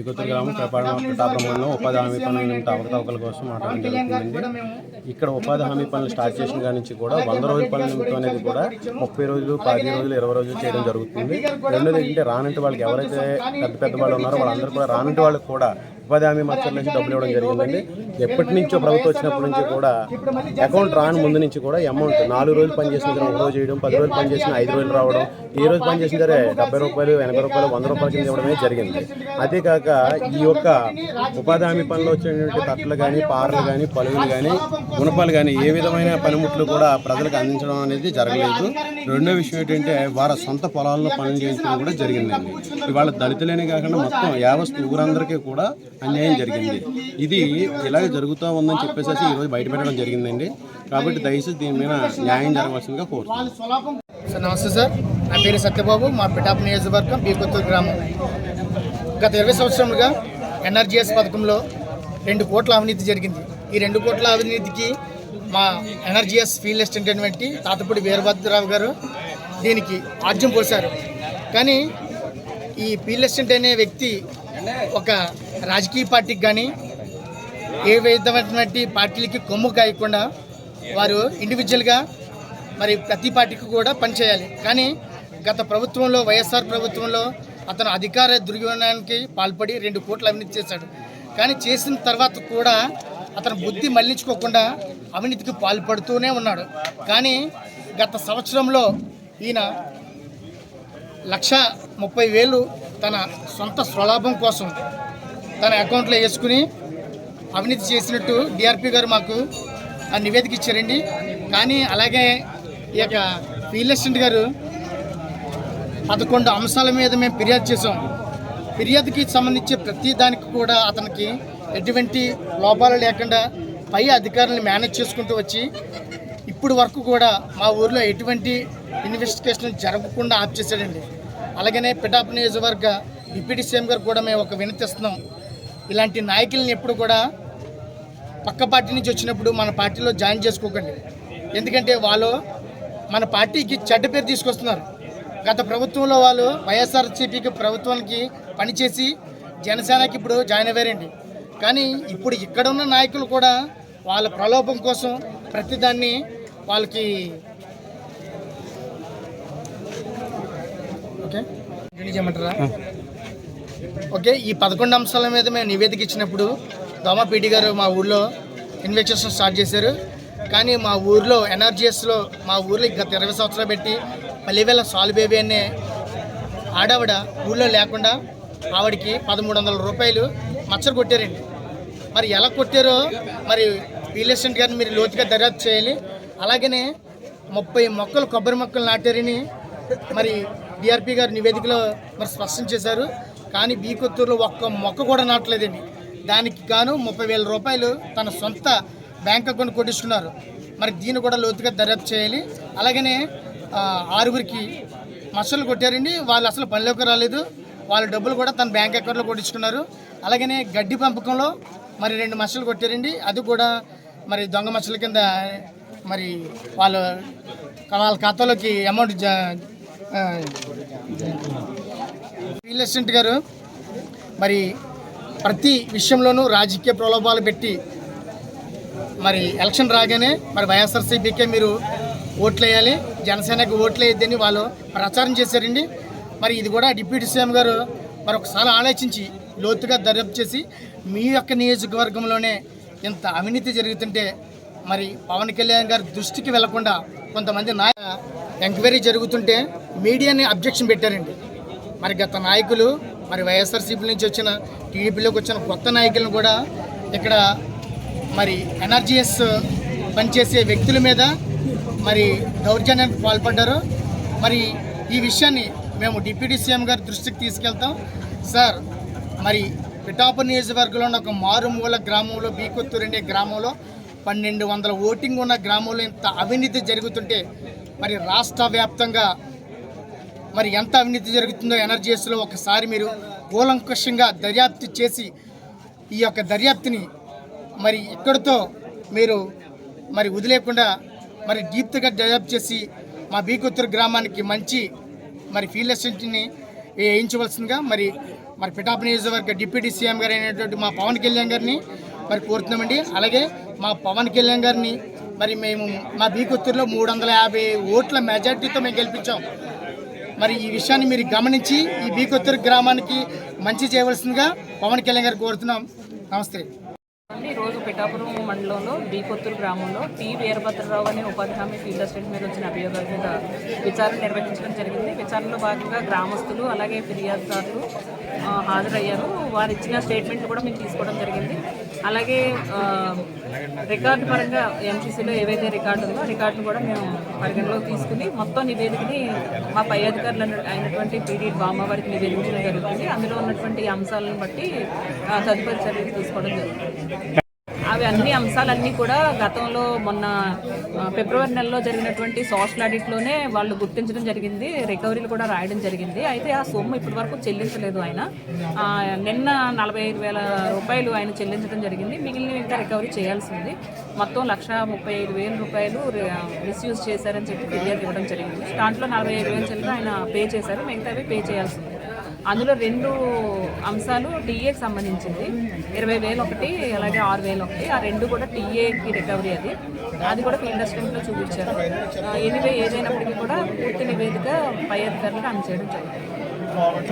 ఈ గ్రామం గ్రామం ప్రతాపంలో ఉపాధి హామీ పనుల నిమిత్త అవకతవకల కోసం మాట్లాడడం జరుగుతుందండి ఇక్కడ ఉపాధి హామీ పనులు స్టార్ట్ చేసిన కాడి నుంచి కూడా వంద రోజుల పనుల నిమిత్తం అనేది కూడా ముప్పై రోజులు పది రోజులు ఇరవై రోజులు చేయడం జరుగుతుంది. రెండోది ఏంటంటే రానంటి వాళ్ళకి ఎవరైతే పెద్ద పెద్ద వాళ్ళు ఉన్నారో వాళ్ళందరూ కూడా రానంటి వాళ్ళకి కూడా ఉపాధి హామీ మచ్చల నుంచి డబ్బులు ఇవ్వడం జరిగిందండి. ఎప్పటి నుంచో ప్రభుత్వం వచ్చినప్పటి నుంచి కూడా అకౌంట్ రాని ముందు నుంచి కూడా అమౌంట్ నాలుగు రోజులు పని చేసిన సరే ఒక రోజు చేయడం పది రోజులు పని చేసిన ఐదు రోజులు రావడం ఏ రోజు పని చేసిన సరే డెబ్బై రూపాయలు ఎనభై రూపాయలు వంద రూపాయల కింద ఇవ్వడమే జరిగింది. అదే కాక ఈ యొక్క ఉపాధి హామీ పనిలో వచ్చినటువంటి తట్టలు కానీ పారలు కానీ పలువులు కానీ గుణపాలు కానీ ఏ విధమైన పనిముట్లు కూడా ప్రజలకు అందించడం అనేది జరగలేదు. రెండో విషయం ఏంటంటే వారి సొంత పొలాల్లో పనులు చేయించడం కూడా జరిగిందండి. ఇవాళ దళితులేనే కాకుండా మొత్తం యావస్తు ఊరందరికీ కూడా అన్యాయం జరిగింది. ఇది ఇలాగ జరుగుతూ ఉందని చెప్పేసి ఈరోజు బయటపెట్టడం జరిగిందండి. కాబట్టి దయచేసి దీని మీద న్యాయం జరగవలసిందిగా కోరుతున్నాను సార్ నమస్తే సార్. నా పేరు సత్యబాబు. మా పిటాప్ నియోజకవర్గం బీకొత్తూరు గ్రామం. గత ఇరవై సంవత్సరాలుగా ఎన్ఆర్జీఎస్ పథకంలో రెండు కోట్ల అవినీతి జరిగింది. ఈ రెండు కోట్ల అవినీతికి మా NREGS field assistant Tatapudi Veerabhadrarao గారు దీనికి ఆజ్యం పోశారు. కానీ ఈ ఫీల్డ్ అసిస్టెంట్ అనే వ్యక్తి ఒక రాజకీయ పార్టీకి కానీ ఏ విధమైనటువంటి పార్టీలకి కొమ్ము కాయకుండా వారు ఇండివిజువల్గా మరి ప్రతి పార్టీకి కూడా పనిచేయాలి కానీ గత ప్రభుత్వంలో వైఎస్ఆర్ ప్రభుత్వంలో అతను అధికార దుర్వినియోగానికి పాల్పడి రెండు కోట్లు అవినీతి చేశాడు. కానీ చేసిన తర్వాత కూడా అతను బుద్ధి మళ్ళించుకోకుండా అవినీతికి పాల్పడుతూనే ఉన్నాడు. కానీ గత సంవత్సరంలో ఈయన లక్ష ముప్పై వేలు తన సొంత స్వలాభం కోసం తన అకౌంట్లో వేసుకుని అవినీతి చేసినట్టు డిఆర్పి గారు మాకు ఆ నివేదిక ఇచ్చారండి. కానీ అలాగే ఈ యొక్క ఫీల్డ్ గారు పదకొండు అంశాల మీద మేము ఫిర్యాదు చేసాం ఫిర్యాదుకి సంబంధించి ప్రతి దానికి కూడా అతనికి ఎటువంటి లోపాలు లేకుండా పై అధికారులను మేనేజ్ చేసుకుంటూ వచ్చి ఇప్పుడు వరకు కూడా మా ఊర్లో ఎటువంటి ఇన్వెస్టిగేషన్ జరగకుండా ఆప్ చేశాడండి అలాగనే పిటాప్ నియోజకవర్గ డిప్యూటీ సీఎం గారు కూడా మేము ఒక వినతిస్తున్నాం ఇలాంటి నాయకుల్ని ఎప్పుడు కూడా పక్క పార్టీ నుంచి వచ్చినప్పుడు మన పార్టీలో జాయిన్ చేసుకోకండి. ఎందుకంటే వాళ్ళు మన పార్టీకి చెడ్డ పేరు తీసుకొస్తున్నారు. గత ప్రభుత్వంలో వాళ్ళు వైఎస్ఆర్సీపీకి ప్రభుత్వానికి పనిచేసి జనసేనకి ఇప్పుడు జాయిన్ అయ్యారండి. కానీ ఇప్పుడు ఇక్కడ ఉన్న నాయకులు కూడా వాళ్ళ ప్రలోభం కోసం ప్రతిదాన్ని వాళ్ళకి ఓకే. చేయమంటారా? ఓకే ఈ పదకొండు అంశాల మీద మేము నివేదిక ఇచ్చినప్పుడు దోమపీటి గారు మా ఊర్లో ఇన్వెస్టిగేషన్ స్టార్ట్ చేశారు. కానీ మా ఊర్లో ఎన్ఆర్జీఎస్లో మా ఊర్లో గత ఇరవై సంవత్సరాలు పెట్టి పల్లివేల సాల్ బేబీ అనే ఆడావిడ ఊళ్ళో లేకుండా ఆవిడకి పదమూడు వందల రూపాయలు మచ్చరు కొట్టారండి. మరి ఎలా కొట్టారో మరి రియల్ గారిని మీరు లోతుగా దర్యాప్తు చేయాలి. అలాగనే ముప్పై మొక్కలు కొబ్బరి మొక్కలు నాటారని మరి డిఆర్పి గారు నివేదికలో మరి స్పష్టం చేశారు. కానీ బీకొత్తూరులో ఒక్క మొక్క కూడా నాటలేదండి. దానికి గాను ముప్పై వేల రూపాయలు తన సొంత బ్యాంక్ అకౌంట్ కొట్టించుకున్నారు. మరి దీన్ని కూడా లోతుగా దర్యాప్తు చేయాలి. అలాగనే ఆరుగురికి మసలు కొట్టారండి. వాళ్ళు అసలు పనిలోకి రాలేదు. వాళ్ళ డబ్బులు కూడా తన బ్యాంక్ అకౌంట్లో కొట్టించుకున్నారు. అలాగనే గడ్డి పెంపకంలో మరి రెండు మసలు కొట్టారండి. అది కూడా మరి దొంగ మసల కింద మరి వాళ్ళు వాళ్ళ ఖాతాలోకి అమౌంట్ జ రియల్ ఎస్టేట్ గారు మరి ప్రతి విషయంలోనూ రాజకీయ ప్రలోభాలు పెట్టి మరి ఎలక్షన్ రాగానే మరి వైఎస్ఆర్సీపీకే మీరు ఓట్లు వేయాలి జనసేనకి ఓట్లు వాళ్ళు ప్రచారం చేశారండి. మరి ఇది కూడా డిప్యూటీ సీఎం గారు మరి ఒకసారి ఆలోచించి లోతుగా దర్యాప్తు చేసి మీ యొక్క నియోజకవర్గంలోనే ఇంత అవినీతి జరుగుతుంటే మరి పవన్ కళ్యాణ్ గారి దృష్టికి వెళ్ళకుండా కొంతమంది నాయ ఎంక్వైరీ జరుగుతుంటే మీడియాని అబ్జెక్షన్ పెట్టారండి. మరి గత నాయకులు మరి వైఎస్ఆర్సీపీ నుంచి వచ్చిన టీడీపీలోకి వచ్చిన కొత్త నాయకులను కూడా ఇక్కడ మరి ఎన్ఆర్జీఎస్ పనిచేసే వ్యక్తుల మీద మరి దౌర్జన్యానికి పాల్పడ్డారు. మరి ఈ విషయాన్ని మేము డిప్యూటీ సీఎం గారి దృష్టికి తీసుకెళ్తాం. సార్ మరి పిఠాపు నియోజకవర్గంలో ఉన్న ఒక మారుమూల గ్రామంలో బీకొత్తూరు అనే గ్రామంలో పన్నెండు వందల ఓటింగ్ ఉన్న గ్రామంలో ఇంత అవినీతి జరుగుతుంటే మరి రాష్ట్ర వ్యాప్తంగా మరి ఎంత అవినీతి జరుగుతుందో ఎనర్జీఎస్లో ఒకసారి మీరు కూలంకషంగా దర్యాప్తు చేసి ఈ యొక్క దర్యాప్తుని మరి ఇక్కడితో మీరు మరి వదిలేకుండా మరి డీప్గా డెవలప్ చేసి మా బీకొత్తూరు గ్రామానికి మంచి మరి ఫీల్డ్ అసిస్టెంట్ని వేయించవలసిందిగా మరి మరి పిఠాపు నియోజకవర్గ డిప్యూటీ సీఎం గారు అయినటువంటి మా పవన్ కళ్యాణ్ గారిని మరి కోరుతున్నామండి. అలాగే మా పవన్ కళ్యాణ్ గారిని మరి మేము మా బీకొత్తూరులో మూడు వందల యాభై ఓట్ల మెజార్టీతో మేము గెలిపించాం. మరి ఈ విషయాన్ని మీరు గమనించి ఈ బీకొత్తూరు గ్రామానికి మంచి చేయవలసిందిగా పవన్ కళ్యాణ్ గారు కోరుతున్నాం. నమస్తే. ఈ రోజు పిఠాపురం మండలంలో బీకొత్తూరు గ్రామంలో టి వీరభద్రరావు అనే ఉపాధి హామీ ఫీల్డ్ అసిస్టెంట్ మీద వచ్చిన అభియోగాల మీద విచారణ నిర్వహించడం జరిగింది. విచారణలో భాగంగా గ్రామస్తులు అలాగే ఫిర్యాదుదారులు హాజరయ్యారు. వారు ఇచ్చిన స్టేట్మెంట్లు కూడా మేము తీసుకోవడం జరిగింది. అలాగే రికార్డు పరంగా ఎంసీసీలో ఏవైతే రికార్డు ఉందో రికార్డును కూడా మేము పరిగణలోకి తీసుకుని మొత్తం నివేదికని మా పై అధికారులు అయినటువంటి పీడీ బామ్మ వారికి నివేదించడం జరుగుతుంది. అందులో ఉన్నటువంటి అంశాలను బట్టి తదుపరి చర్యలు తీసుకోవడం జరుగుతుంది. అవి అన్ని అంశాలన్నీ కూడా గతంలో మొన్న ఫిబ్రవరి నెలలో జరిగినటువంటి సోషల్ ఆడిట్లోనే వాళ్ళు గుర్తించడం జరిగింది రికవరీలు కూడా రాయడం జరిగింది. అయితే ఆ సొమ్ము ఇప్పటి వరకు చెల్లించలేదు ఆయన. నిన్న నలభై ఐదు వేల రూపాయలు ఆయన చెల్లించడం జరిగింది. మిగిలిన ఇంకా రికవరీ చేయాల్సింది. మొత్తం లక్ష ముప్పై ఐదు వేల రూపాయలు మిస్యూజ్ చేశారని చెప్పి ఫిర్యాదు ఇవ్వడం జరిగింది. దాంట్లో నలభై ఐదు వేల చిల్లర ఆయన పే చేశారు. మిగతావి పే చేయాల్సింది. అందులో రెండు అంశాలు టీఏకి సంబంధించింది. ఇరవై వేలు ఒకటి అలాగే ఆరు వేలు ఒకటి. ఆ రెండు కూడా టీఏకి రికవరీ అది. అది కూడా ఫీల్డ్ అసిస్టెంట్లో చూపించారు. ఎనివే ఏదైనప్పటికీ కూడా పూర్తి నివేదిక పై అధికారులకు అందచేయడం జరిగింది